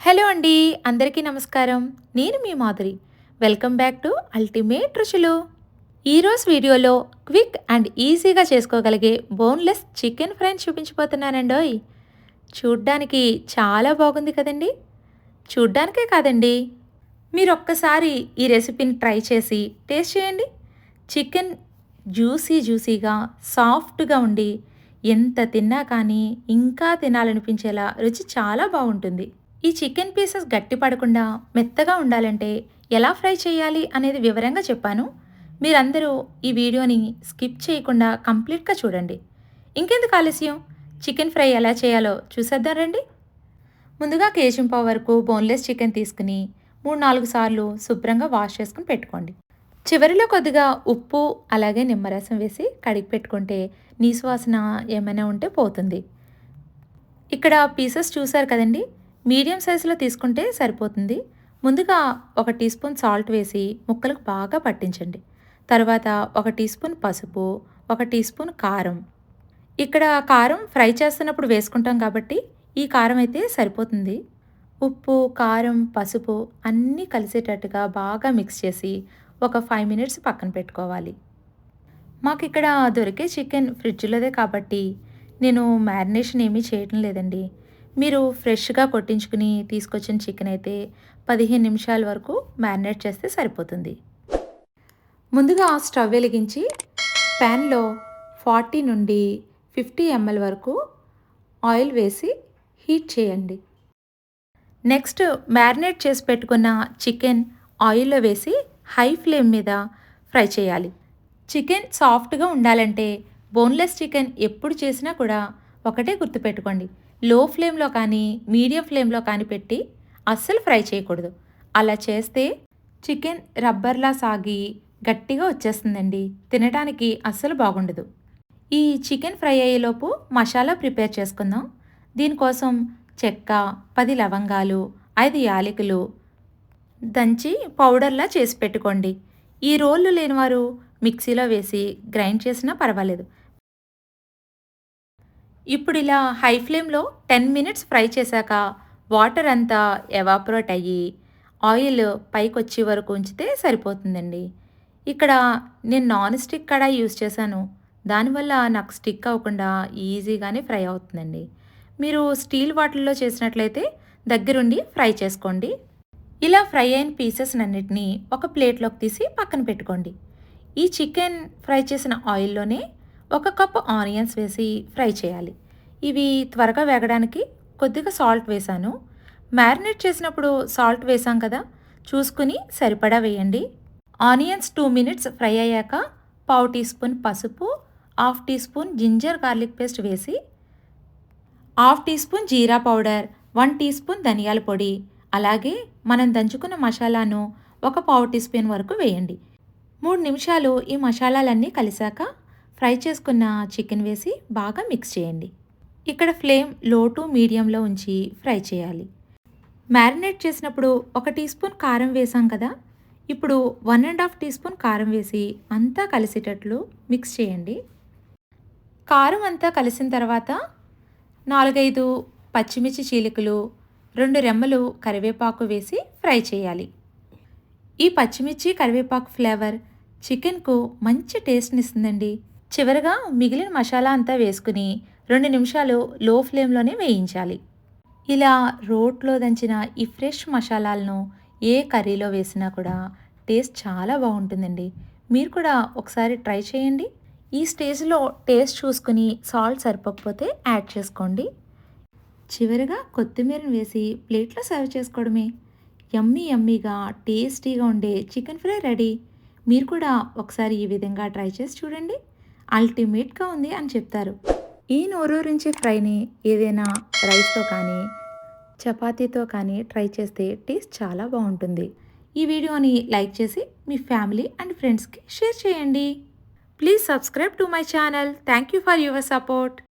Hello అండి అందరికీ నమస్కారం. నేను మీ Madhuri. Welcome back to ultimate Ruchulu. ఈరోజు వీడియోలో క్విక్ అండ్ ఈజీగా చేసుకోగలిగే బోన్లెస్ చికెన్ ఫ్రై చూపించిపోతున్నానండి ఓయ్ చూడ్డానికి చాలా బాగుంది కదండి. చూడ్డానికే కాదండి మీరు ఒక్కసారి ఈ రెసిపీని ట్రై చేసి టేస్ట్ చేయండి. చికెన్ జ్యూసీ జ్యూసీగా సాఫ్ట్గా ఉండి ఎంత తిన్నా కానీ ఇంకా తినాలనిపించేలా రుచి చాలా బాగుంటుంది. ఈ చికెన్ పీసెస్ గట్టి పడకుండా మెత్తగా ఉండాలంటే ఎలా ఫ్రై చేయాలి అనేది వివరంగా చెప్పాను. మీరందరూ ఈ వీడియోని స్కిప్ చేయకుండా కంప్లీట్గా చూడండి. ఇంకెందుకు ఆలస్యం? చికెన్ ఫ్రై ఎలా చేయాలో చూసేద్దాం రండి. ముందుగా కేజీ వరకు బోన్లెస్ చికెన్ తీసుకుని మూడు నాలుగు సార్లు శుభ్రంగా వాష్ చేసుకుని పెట్టుకోండి. చివరిలో కొద్దిగా ఉప్పు అలాగే నిమ్మరసం వేసి కడిగి పెట్టుకుంటే నీసు వాసన ఏమైనా ఉంటే పోతుంది. ఇక్కడ పీసెస్ చూసారు కదండి? మీడియం సైజులో తీసుకుంటే సరిపోతుంది. ముందుగా ఒక టీ స్పూన్ సాల్ట్ వేసి ముక్కలకు బాగా పట్టించండి. తర్వాత ఒక టీ స్పూన్ పసుపు ఒక టీ స్పూన్ కారం. ఇక్కడ కారం ఫ్రై చేస్తున్నప్పుడు వేసుకుంటాం కాబట్టి ఈ కారం అయితే సరిపోతుంది. ఉప్పు కారం పసుపు అన్నీ కలిసేటట్టుగా బాగా మిక్స్ చేసి ఒక ఫైవ్ మినిట్స్ పక్కన పెట్టుకోవాలి. మాకు ఇక్కడ దొరికే చికెన్ ఫ్రిడ్జ్లోదే కాబట్టి నేను మ్యారినేషన్ ఏమీ చేయటం లేదండి. మీరు ఫ్రెష్గా కొట్టించుకుని తీసుకొచ్చిన చికెన్ అయితే పదిహేను నిమిషాల వరకు మ్యారినేట్ చేస్తే సరిపోతుంది. ముందుగా స్టవ్ వెలిగించి ప్యాన్లో ఫార్టీ నుండి ఫిఫ్టీ ఎంఎల్ వరకు ఆయిల్ వేసి హీట్ చేయండి. నెక్స్ట్ మ్యారినేట్ చేసి పెట్టుకున్న చికెన్ ఆయిల్లో వేసి హై ఫ్లేమ్ మీద ఫ్రై చేయాలి. చికెన్ సాఫ్ట్గా ఉండాలంటే బోన్లెస్ చికెన్ ఎప్పుడు చేసినా కూడా ఒకటే గుర్తుపెట్టుకోండి. లో ఫ్లేమ్లో కానీ మీడియం ఫ్లేమ్లో కానీ పెట్టి అస్సలు ఫ్రై చేయకూడదు. అలా చేస్తే చికెన్ రబ్బర్లా సాగి గట్టిగా వచ్చేస్తుందండి. తినడానికి అస్సలు బాగుండదు. ఈ చికెన్ ఫ్రై అయ్యేలోపు మసాలా ప్రిపేర్ చేసుకుందాం. దీనికోసం చెక్క పది లవంగాలు ఐదు యాలకులు దంచి పౌడర్లా చేసి పెట్టుకోండి. ఈ రోళ్ళు లేనివారు మిక్సీలో వేసి గ్రైండ్ చేసినా పర్వాలేదు. ఇప్పుడు ఇలా హై ఫ్లేమ్లో టెన్ మినిట్స్ ఫ్రై చేశాక వాటర్ అంతా ఎవాపరేట్ అయ్యి ఆయిల్ పైకి వచ్చే వరకు ఉంచితే సరిపోతుందండి. ఇక్కడ నేను నాన్ స్టిక్ కడాయి యూస్ చేశాను. దానివల్ల నాకు స్టిక్ అవ్వకుండా ఈజీగానే ఫ్రై అవుతుందండి. మీరు స్టీల్ వాటర్లో చేసినట్లయితే దగ్గరుండి ఫ్రై చేసుకోండి. ఇలా ఫ్రై అయిన పీసెస్ అన్నిటినీ ఒక ప్లేట్లోకి తీసి పక్కన పెట్టుకోండి. ఈ చికెన్ ఫ్రై చేసిన ఆయిల్లోనే ఒక కప్ ఆనియన్స్ వేసి ఫ్రై చేయాలి. ఇవి త్వరగా వేగడానికి కొద్దిగా సాల్ట్ వేసాను మ్యారినేట్ చేసినప్పుడు సాల్ట్ వేసాం కదా చూసుకుని సరిపడా వేయండి. ఆనియన్స్ టూ మినిట్స్ ఫ్రై అయ్యాక పావు టీ స్పూన్ పసుపు half teaspoon ginger garlic paste వేసి half teaspoon jeera powder one teaspoon ధనియాల పొడి అలాగే మనం దంచుకున్న మసాలాను ఒక పావు టీ స్పూన్ వరకు వేయండి. మూడు నిమిషాలు ఈ మసాలాలన్నీ కలిసాక ఫ్రై చేసుకున్న చికెన్ వేసి బాగా మిక్స్ చేయండి. ఇక్కడ ఫ్లేమ్లో టు మీడియంలో ఉంచి ఫ్రై చేయాలి. మ్యారినేట్ చేసినప్పుడు ఒక టీ స్పూన్ కారం వేసాం కదా ఇప్పుడు one and half teaspoon కారం వేసి అంతా కలిసేటట్లు మిక్స్ చేయండి. కారం అంతా కలిసిన తర్వాత నాలుగైదు పచ్చిమిర్చి చీలికలు రెండు రెమ్మలు కరివేపాకు వేసి ఫ్రై చేయాలి. ఈ పచ్చిమిర్చి కరివేపాకు ఫ్లేవర్ చికెన్కు మంచి టేస్ట్ని ఇస్తుందండి. చివరగా మిగిలిన మసాలా అంతా వేసుకుని రెండు నిమిషాలు లో ఫ్లేమ్లోనే వేయించాలి. ఇలా రోట్లో దంచిన ఈ ఫ్రెష్ మసాలాలను ఏ కర్రీలో వేసినా కూడా టేస్ట్ చాలా బాగుంటుందండి. మీరు కూడా ఒకసారి ట్రై చేయండి. ఈ స్టేజ్లో టేస్ట్ చూసుకుని సాల్ట్ సరిపోకపోతే యాడ్ చేసుకోండి. చివరిగా కొత్తిమీరను వేసి ప్లేట్లో సర్వ్ చేసుకోవడమే. యమ్మీ యమ్మీగా టేస్టీగా ఉండే చికెన్ ఫ్రై రెడీ. మీరు కూడా ఒకసారి ఈ విధంగా ట్రై చేసి చూడండి. అల్టిమేట్గా ఉంది అని చెప్తారు. ఈ నోరూరించే ఫ్రైని ఏదైనా రైస్తో కానీ చపాతీతో కానీ ట్రై చేస్తే టేస్ట్ చాలా బాగుంటుంది. ఈ వీడియోని లైక్ చేసి మీ ఫ్యామిలీ అండ్ ఫ్రెండ్స్కి షేర్ చేయండి. Please subscribe to my channel. Thank you for your support.